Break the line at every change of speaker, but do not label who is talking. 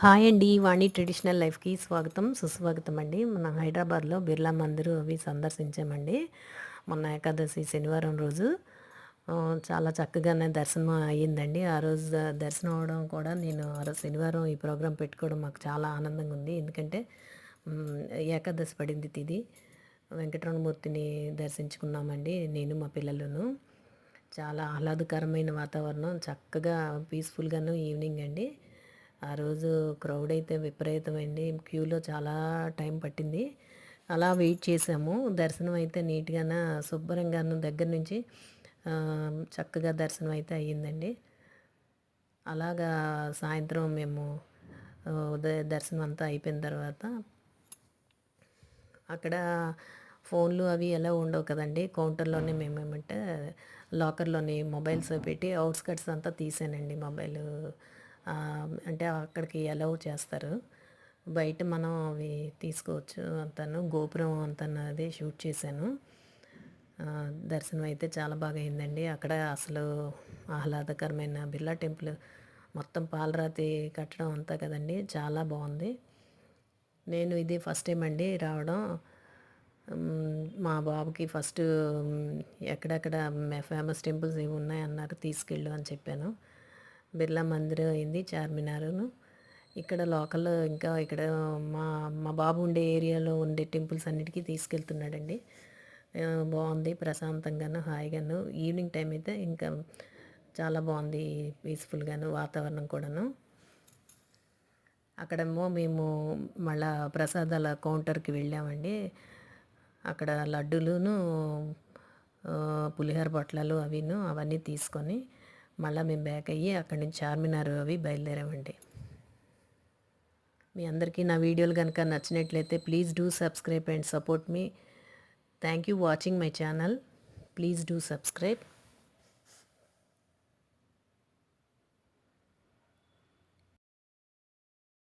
Hi అండి వాణి traditional లైఫ్కి స్వాగతం సుస్వాగతం అండి. మన హైదరాబాద్లో బిర్లా మందిర్ అవి సందర్శించామండి. మొన్న ఏకాదశి శనివారం రోజు. చాలా చక్కగానే దర్శనం అయ్యిందండి. ఆ రోజు దర్శనం అవడం కూడా నేను ఆ రోజు శనివారం ఈ ప్రోగ్రాం పెట్టుకోవడం మాకు చాలా ఆనందంగా ఉంది. ఎందుకంటే ఏకాదశి పడింది తిది. వెంకటరమణమూర్తిని దర్శించుకున్నామండి నేను మా పిల్లలను. చాలా ఆహ్లాదకరమైన వాతావరణం చక్కగా పీస్ఫుల్గాను ఈవినింగ్ అండి. ఆ రోజు క్రౌడ్ అయితే విపరీతమైంది. క్యూలో చాలా టైం పట్టింది. అలా వెయిట్ చేసాము. దర్శనం అయితే నీట్గాన శుభ్రంగాను దగ్గర నుంచి చక్కగా దర్శనం అయితే అయ్యిందండి. అలాగా సాయంత్రం మేము ఉదయ దర్శనం అంతా అయిపోయిన తర్వాత అక్కడ ఫోన్లు అవి ఎలా ఉండవు కదండి. కౌంటర్లోనే మేము ఏమంటే లాకర్లోని మొబైల్స్ పెట్టి అవుట్స్కట్స్ అంతా తీసానండి. మొబైల్ అంటే అక్కడికి అలౌ చేస్తారు. బయట మనం అవి తీసుకోవచ్చు అంతాను. గోపురం అంతను అది షూట్ చేశాను. దర్శనం అయితే చాలా బాగా అయిందండి. అక్కడ అసలు ఆహ్లాదకరమైన బిర్లా టెంపుల్ మొత్తం పాలరాతి కట్టడం అంతా కదండి. చాలా బాగుంది. నేను ఇది ఫస్ట్ టైం అండి రావడం. మా బాబుకి ఫస్ట్ ఎక్కడెక్కడ ఫేమస్ టెంపుల్స్ ఏమి ఉన్నాయన్నారు తీసుకెళ్ళు అని చెప్పాను. బిర్లా మందిర్ అయింది చార్మినారును. ఇక్కడ లోకల్ ఇంకా ఇక్కడ మా మా బాబు ఉండే ఏరియాలో ఉండే టెంపుల్స్ అన్నిటికీ తీసుకెళ్తున్నాడండి. బాగుంది ప్రశాంతంగాను హాయిగాను. ఈవినింగ్ టైం అయితే ఇంకా చాలా బాగుంది పీస్ఫుల్గాను వాతావరణం కూడాను. అక్కడేమో మేము మళ్ళా ప్రసాదాల కౌంటర్కి వెళ్ళామండి. అక్కడ లడ్డూలును పులిహోర బొట్లాలు అవిను అవన్నీ తీసుకొని మళ్ళీ మేము బ్యాక్ అయ్యి అక్కడి నుంచి చార్మినార్ అవి బయలుదేరామండి. మీ అందరికీ నా వీడియోలు కనుక నచ్చినట్లయితే please do subscribe and support me thank you watching my channel please do subscribe